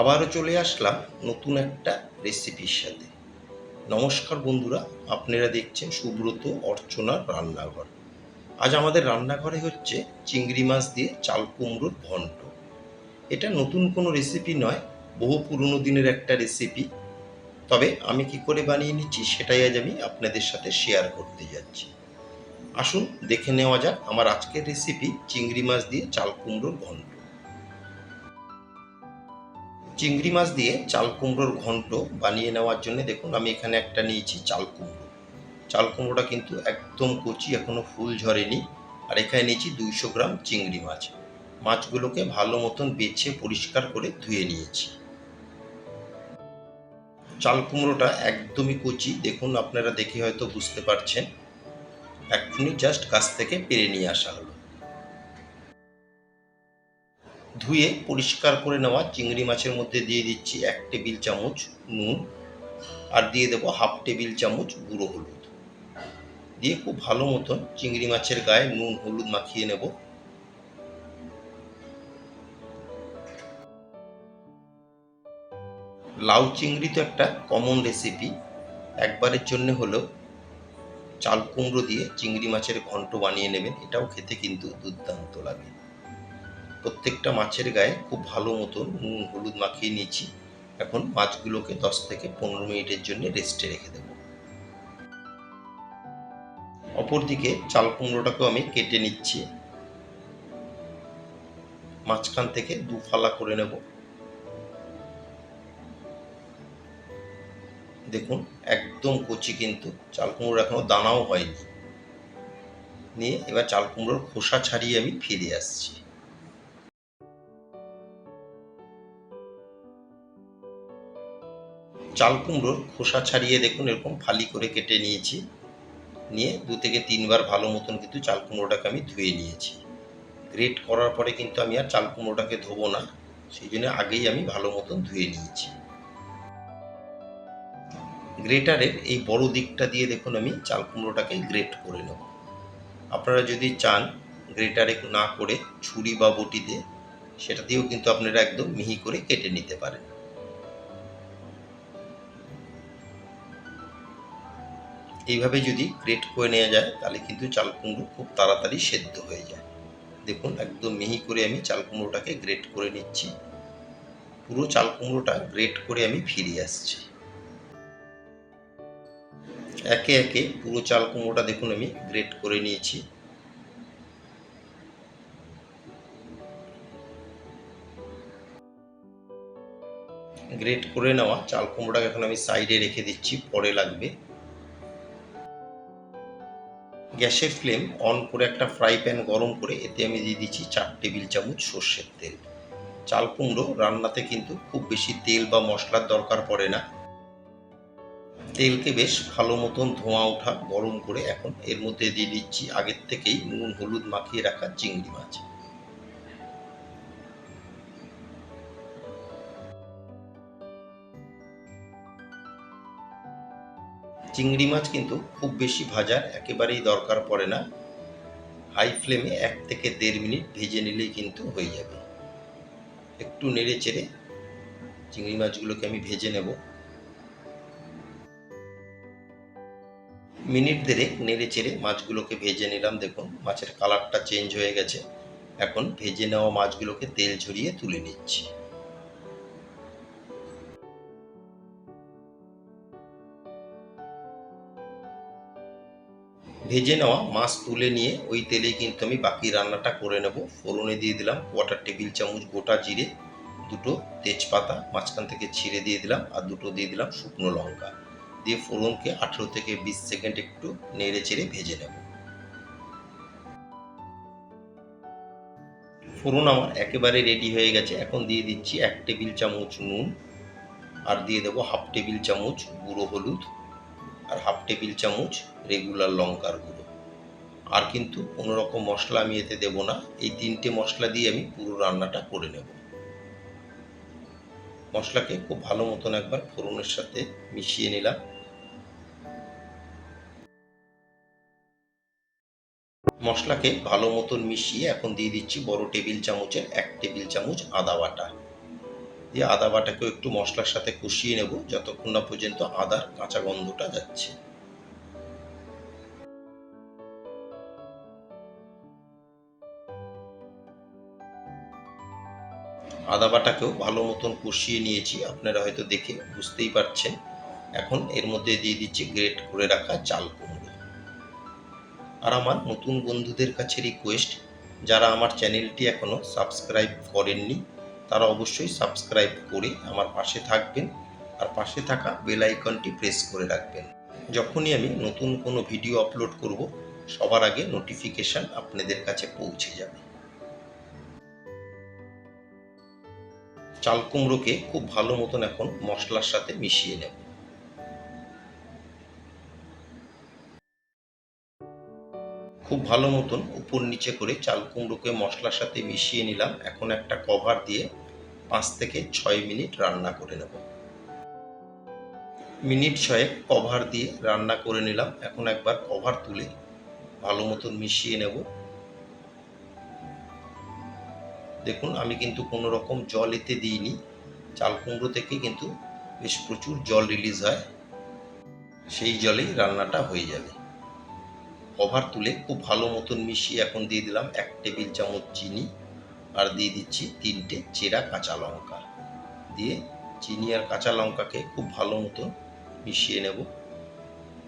আবারও চলে আসলাম নতুন একটা রেসিপির সাথে। নমস্কার বন্ধুরা, আপনারা দেখছেন সুব্রত অর্চনার রান্নাঘর। আজ আমাদের রান্নাঘরে হচ্ছে চিংড়ি মাছ দিয়ে চাল কুমড়োর ঘন্ট। এটা নতুন কোনো রেসিপি নয়, বহু পুরনো দিনের একটা রেসিপি। তবে আমি কি করে বানিয়ে নিচ্ছি সেটাই আজ আমি আপনাদের সাথে শেয়ার করতে যাচ্ছি। আসুন দেখে নেওয়া যাক আমার আজকের রেসিপি চিংড়ি মাছ দিয়ে চাল কুমড়োর ঘন্ট। চিংড়ি মাছ দিয়ে চাল কুমড়োর ঘন্ট বানিয়ে নেওয়ার জন্য দেখুন আমি এখানে একটা নিয়েছি চাল কুমড়ো। চাল কুমড়োটা কিন্তু একদম কচি, এখনও ফুল ঝরেনি। আর এখানে নিয়েছি দুইশো গ্রাম চিংড়ি মাছ। মাছগুলোকে ভালো মতন বেছে পরিষ্কার করে ধুয়ে নিয়েছি। চাল কুমড়োটা একদমই কচি, দেখুন আপনারা দেখে হয়তো বুঝতে পারছেন। এক্ষুনি জাস্ট গাছ থেকে পেরে নিয়ে আসা হলো। ধুয়ে পরিষ্কার করে নেওয়া চিংড়ি মাছের মধ্যে দিয়ে দিচ্ছি এক টেবিল চামচ নুন আর দিয়ে দেবো হাফ টেবিল চামচ গুঁড়ো হলুদ। দিয়ে খুব ভালো মতন চিংড়ি মাছের গায়ে নুন হলুদ মাখিয়ে নেব। লাউ চিংড়ি তো একটা কমন রেসিপি একবারের জন্য হলেও চাল কুমড়ো দিয়ে চিংড়ি মাছের ঘন্ট বানিয়ে নেবেন, এটাও খেতে কিন্তু দুর্দান্ত লাগে। প্রত্যেকটা মাছের গায়ে খুব ভালো মতো নুন, হলুদ মাখিয়ে নিয়েছি। এখন মাছগুলোকে দশ থেকে পনেরো মিনিটের জন্য রেস্টে রেখে দেব। অপরদিকে চাল কুমড়োটাকেও আমি কেটে নিচ্ছি। মাঝখান থেকে দু ফালা করে নেব। দেখুন, একদম কচি কিন্তু। চাল কুমড়ো এখনও দানাও হয়নি। নিয়ে এবার চাল কুমড়োর খোসা ছাড়িয়ে আমি ফিরে আসছি। চাল কুমড়োর খোসা ছাড়িয়ে দেখুন, এরকম ফালি করে কেটে নিয়েছি। নিয়ে দু থেকে তিনবার ভালো মতন কিন্তু চাল কুমড়োটাকে আমি ধুয়ে নিয়েছি। গ্রেট করার পরে কিন্তু আমি আর চাল কুমড়োটাকে ধোবো না, সেই জন্য আগেই আমি ভালো মতন ধুয়ে নিয়েছি। গ্রেটারের এই বড় দিকটা দিয়ে দেখুন আমি চাল কুমড়োটাকে গ্রেট করে নেব। আপনারা যদি চান গ্রেটারে না করে ছুরি বা বটিতে সেটা দিয়েও কিন্তু আপনারা একদম মিহি করে কেটে নিতে পারেন। এইভাবে যদি গ্রেট করে নেওয়া যায়, তাহলে কিন্তু চাল কুমড়ো খুব তাড়াতাড়ি সেদ্ধ হয়ে যায়। দেখুন, একদম মিহি করে আমি চাল কুমড়োটাকে গ্রেট করে নিচ্ছি। পুরো চাল কুমড়োটা গ্রেট করে আমি ফিরে আসছি। একে একে পুরো চাল কুমড়োটা দেখুন, আমি গ্রেট করে নিয়েছি। গ্রেট করে নেওয়া চাল কুমড়োটাকে এখন আমি সাইডে রেখে দিচ্ছি, পরে লাগবে। গ্যাসের ফ্লেম অন করে একটা ফ্রাই প্যান গরম করে এতে আমি দিয়ে দিচ্ছি চার টেবিল চামচ সর্ষের তেল। চাল কুমড়ো রান্নাতে কিন্তু খুব বেশি তেল বা মশলার দরকার পড়ে না। তেলকে বেশ ভালো মতন ধোঁয়া ওঠা গরম করে এখন এর মধ্যে দিয়ে দিচ্ছি আগের থেকেই নুন, হলুদ মাখিয়ে রাখা চিংড়ি মাছ। চিংড়ি মাছ কিন্তু খুব বেশি ভাজার একেবারেই দরকার পড়ে না। হাই ফ্লেমে এক থেকে দেড় মিনিট ভেজে নিলেই কিন্তু হয়ে যাবে। একটু নেড়ে চেড়ে চিংড়ি মাছগুলোকে আমি ভেজে নেব। মিনিট দেড়েক নেড়ে চেড়ে মাছগুলোকে ভেজে নিলাম। দেখুন, মাছের কালারটা চেঞ্জ হয়ে গেছে। এখন ভেজে নেওয়া মাছগুলোকে তেল ঝরিয়ে তুলে নিচ্ছি। ভেজে নেওয়া মাছ তুলে নিয়ে ওই তেলে কিন্তু আমি বাকি রান্নাটা করে নেব। ফোড়নে দিয়ে দিলাম কোয়াটার টেবিল চামচ গোটা জিরে, দুটো তেজপাতা, মাঝখান থেকে ছিঁড়ে দিয়ে দিলাম আর দুটো দিয়ে দিলাম শুকনো লঙ্কা। দিয়ে ফোড়নকে আঠেরো থেকে বিশ সেকেন্ড একটু নেড়ে চেড়ে ভেজে নেব। ফোড়ন আমার একেবারে রেডি হয়ে গেছে। এখন দিয়ে দিচ্ছি এক টেবিল চামচ নুন আর দিয়ে দেবো হাফ টেবিল চামচ গুঁড়ো হলুদ। টেবিল চামচ রেগুলার লঙ্কার গুঁড়ো। আর কিন্তু কোনো রকম মশলা আমি এতে দেব না। এই তিনটে মশলা দিয়ে আমি পুরো রান্নাটা করে নেব। মশলাকে খুব ভালো মতন একবার ফোড়নের সাথে মিশিয়ে নিলাম। মশলাকে ভালো মতন মিশিয়ে এখন দিয়ে দিচ্ছি বড় টেবিল চামচের এক টেবিল চামচ আদা বাটা। দিয়ে আদা বাটাকেও একটু মশলার সাথে কষিয়ে নেব, যতক্ষণ না পর্যন্ত আদার কাঁচা গন্ধটা যাচ্ছে। আদা বাটাকেও ভালো মতন কষিয়ে নিয়েছি। আপনারা হয়তো দেখে বুঝতেই পারছেন। এখন এর মধ্যে দিয়ে দিচ্ছি গ্রেট করে রাখা চাল কুমড়ো। আর আমার নতুন বন্ধুদের কাছে রিকোয়েস্ট যারা আমার চ্যানেলটি এখনও সাবস্ক্রাইব করেননি, তারা অবশ্যই সাবস্ক্রাইব করে আমার পাশে থাকবেন আর পাশে থাকা বেল আইকনটি প্রেস করে রাখবেন। যখনই আমি নতুন কোনো ভিডিও আপলোড করব, সবার আগে নোটিফিকেশান আপনাদের কাছে পৌঁছে যাবে। চাল কুমড়োকে খুব ভালো মতন এখন মশলার সাথে মিশিয়ে নেব। খুব ভালো মতন উপর নিচে করে চাল কুমড়োকে মশলার সাথে মিশিয়ে নিলাম। এখন একটা কভার দিয়ে পাঁচ থেকে ছয় মিনিট রান্না করে নেব। মিনিট ছয়েক কভার দিয়ে রান্না করে নিলাম। এখন একবার কভার তুলে ভালো মতন মিশিয়ে নেব। দেখুন, আমি কিন্তু কোনো রকম জল এতে দিইনি। চাল কুমড়ো থেকে কিন্তু বেশ প্রচুর জল রিলিজ হয়। সেই জলেই রান্নাটা হয়ে যাবে। কভার তুলে খুব ভালো মতন মিশিয়ে এখন দিয়ে দিলাম এক টেবিল চামচ চিনি আর দিয়ে দিচ্ছি তিনটে চেরা কাঁচা লঙ্কা। দিয়ে চিনি আর কাঁচা লঙ্কাকে খুব ভালো মতন মিশিয়ে নেব।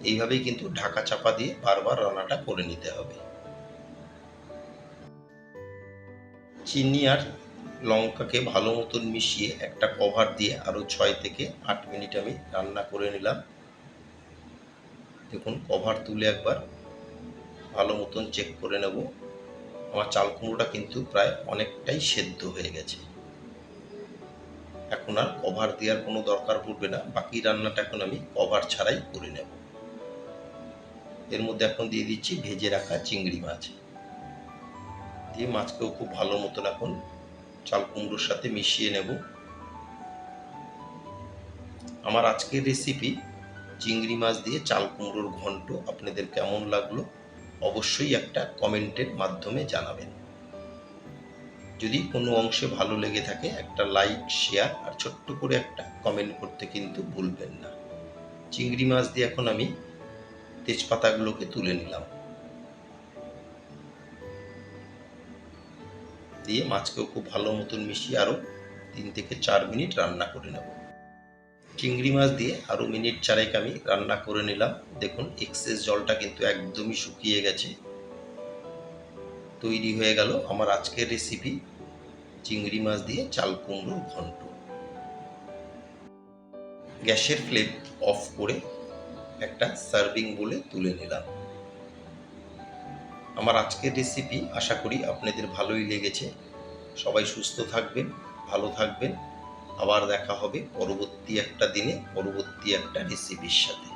এইভাবেই কিন্তু ঢাকা চাপা দিয়ে বারবার রান্নাটা করে নিতে হবে। চিনি আর লঙ্কাকে ভালো মতন মিশিয়ে একটা কভার দিয়ে আরও ছয় থেকে আট মিনিট আমি রান্না করে নিলাম। দেখুন, কভার তুলে একবার ভালো মতন চেক করে নেব। আমার চাল কুমড়োটা কিন্তু প্রায় অনেকটাই সেদ্ধ হয়ে গেছে। এখন আর কভার দেওয়ার কোনো দরকার পড়বে না। বাকি রান্নাটা এখন আমি কভার ছাড়াই করে নেব। এর মধ্যে এখন দিয়ে দিচ্ছি ভেজে রাখা চিংড়ি মাছ। দিয়ে মাছকেও খুব ভালো মতন এখন চাল কুমড়োর সাথে মিশিয়ে নেব। আমার আজকের রেসিপি চিংড়ি মাছ দিয়ে চাল কুমড়োর ঘন্ট আপনাদের কেমন লাগল অবশ্যই একটা কমেন্টের মাধ্যমে জানাবেন। যদি কোনো অংশে ভালো লেগে থাকে একটা লাইক শেয়ার আর ছোট্ট করে একটা কমেন্ট করতে কিন্তু ভুলবেন না। চিংড়ি মাছ দিয়ে এখন আমি তেজপাতাগুলোকে তুলে নিলাম। দিয়ে মাছকেও খুব ভালো মতন মিশিয়ে আরও তিন থেকে চার মিনিট রান্না করে নেব। চিংড়ি মাছ দিয়ে আরও মিনিট চারেক আমি রান্না করে নিলাম। দেখুন এক্সেস জলটা কিন্তু একদমই শুকিয়ে গেছে। তৈরি হয়ে গেল আমার আজকের রেসিপি চিংড়ি মাছ দিয়ে চাল কুমড়োর ঘন্ট। গ্যাসের ফ্লেম অফ করে একটা সার্ভিং বলে তুলে নিলাম। আমার আজকের রেসিপি আশা করি আপনাদের ভালোই লেগেছে। সবাই সুস্থ থাকবেন, ভালো থাকবেন। আবার দেখা হবে পরবর্তী একটা দিনে, পরবর্তী একটা রেসিপির সাথে।